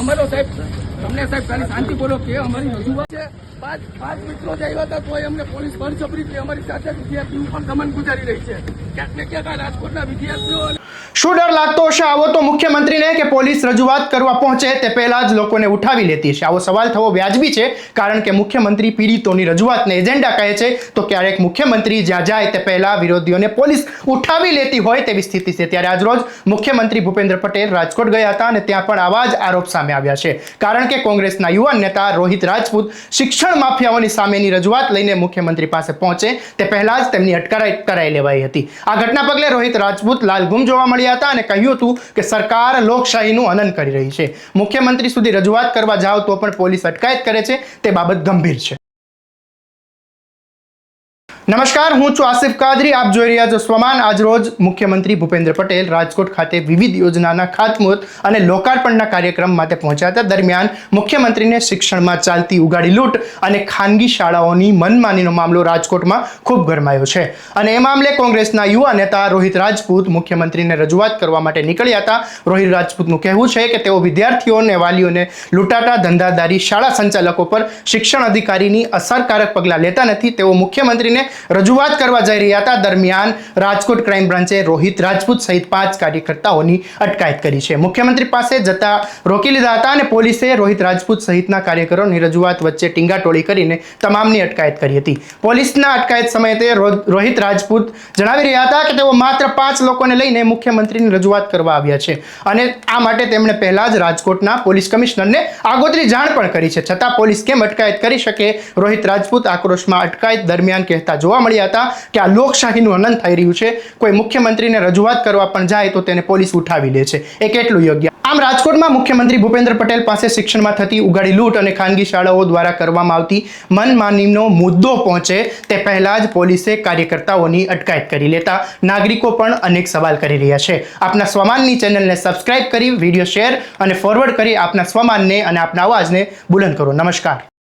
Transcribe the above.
અમારો સાહેબ, તમને સાહેબ ખાલી શાંતિ બોલો કે અમારી રજૂઆત છે. પાંચ પાંચ મિત્રો જ આવ્યા હતા, તોય અમને પોલીસ બળજબરીથી અમારી સાથે વિદ્યાર્થીઓ પણ દમન ગુજારી રહી છે. ક્યાંક ને ક્યાંક શું ડર લાગતો હશે? આવો તો મુખ્યમંત્રીને કે પોલીસ રજૂઆત કરવા પહોંચે તે પહેલા જ લોકોને ઉઠાવી લેતી હશે. આવો સવાલ થવો વ્યાજબી છે, કારણ કે મુખ્યમંત્રી પીડિતોની રજૂઆતને એજન્ડા કહે છે, તો ક્યારેક મુખ્યમંત્રી જ્યાં જાય તે પહેલા વિરોધીઓને પોલીસ ઉઠાવી લેતી હોય તેવી સ્થિતિ છે. ત્યારે આજરોજ મુખ્યમંત્રી ભૂપેન્દ્ર પટેલ રાજકોટ ગયા હતા અને ત્યાં પણ આવા જ આરોપ સામે આવ્યા છે. કારણ કે કોંગ્રેસના યુવા નેતા રોહિત રાજપૂત શિક્ષણ માફિયાઓની સામેની રજૂઆત લઈને મુખ્યમંત્રી પાસે પહોંચે તે પહેલા જ તેમની અટકારાઈ કરાઈ લેવાઈ હતી. આ ઘટના પગલે રોહિત રાજપૂત લાલઘુમ જોવા મળ્યા હતા અને કહ્યું હતું કે સરકાર લોકશાહીનું હનન કરી રહી છે. મુખ્યમંત્રી સુધી રજૂઆત કરવા જાઓ તો પણ પોલીસ અટકાયત કરે છે. તે બાબત ગંભીર છે. નમસ્કાર, હું છું આસિફ કાદરી. આપ જોઈ રહ્યા છો સ્વમાન. આજરોજ મુખ્યમંત્રી ભૂપેન્દ્ર પટેલ રાજકોટ ખાતે વિવિધ યોજનાના ખાતમુહૂર્ત અને લોકાર્પણના કાર્યક્રમ માટે પહોંચ્યા હતા. દરમિયાન મુખ્યમંત્રીને શિક્ષણમાં ચાલતી ઉગાડી લૂંટ અને ખાનગી શાળાઓની મનમાનીનો મામલો રાજકોટમાં ખૂબ ગરમાયો છે. અને એ મામલે કોંગ્રેસના યુવા નેતા રોહિત રાજપૂત મુખ્યમંત્રીને રજૂઆત કરવા માટે નીકળ્યા હતા. રોહિત રાજપૂતનું કહેવું છે કે તેઓ વિદ્યાર્થીઓને, વાલીઓને લૂંટાતા ધંધાદારી શાળા સંચાલકો પર શિક્ષણ અધિકારીની અસરકારક પગલાં લેતા નથી. તેઓ મુખ્યમંત્રીને રજૂઆત કરવા જઈ રહ્યા હતા. દરમિયાન રાજકોટ ક્રાઇમ બ્રાન્ચે રોહિત રાજપૂત સહિત પાંચ કાર્યકર્તાઓની અટકાયત કરી છે. મુખ્યમંત્રી પાસે જતા રોકી લીધા હતા અને પોલીસે રોહિત રાજપૂત સહિતના કાર્યકરોની રજૂઆત વચ્ચે ટીંગાટોળી કરીને તમામની અટકાયત કરી હતી. પોલીસના અટકાયત સમયે તે રોહિત રાજપૂત જણાવી રહ્યા હતા કે તેઓ માત્ર પાંચ લોકોને લઈને મુખ્યમંત્રીની રજૂઆત કરવા આવ્યા છે અને આ માટે તેમણે પહેલા જ રાજકોટના પોલીસ કમિશનરને આગોતરી જાણ પણ કરી છે. છતાં પોલીસ કેમ અટકાયત કરી શકે? રોહિત રાજપૂત આક્રોશમાં અટકાયત દરમિયાન કહેતા જોવા મળ્યા હતા કે આ લોકશાહીનું હનન થઈ રહ્યું છે. કોઈ મુખ્યમંત્રીને રજૂઆત કરવા પણ જાય તો તેને પોલીસ ઉઠાવી લે છે. એ કેટલું યોગ્ય? આમ રાજકોટમાં મુખ્યમંત્રી ભૂપેન્દ્ર પટેલ પાસે શિક્ષણમાં થતી ઉગાડી લૂંટ અને ખાનગી શાળાઓ દ્વારા કરવામાં આવતી મનમાનીનો મુદ્દો પહોંચે તે પહેલા જ પોલીસે કાર્યકર્તાઓની અટકાયત કરી લેતા નાગરિકો પણ અનેક સવાલ કરી રહ્યા છે. આપના સ્વમાનની ચેનલને સબસ્ક્રાઇબ કરી, વીડિયો શેર અને ફોરવર્ડ કરી આપના સ્વમાનને અને આપના અવાજને બુલંદ કરો. નમસ્કાર.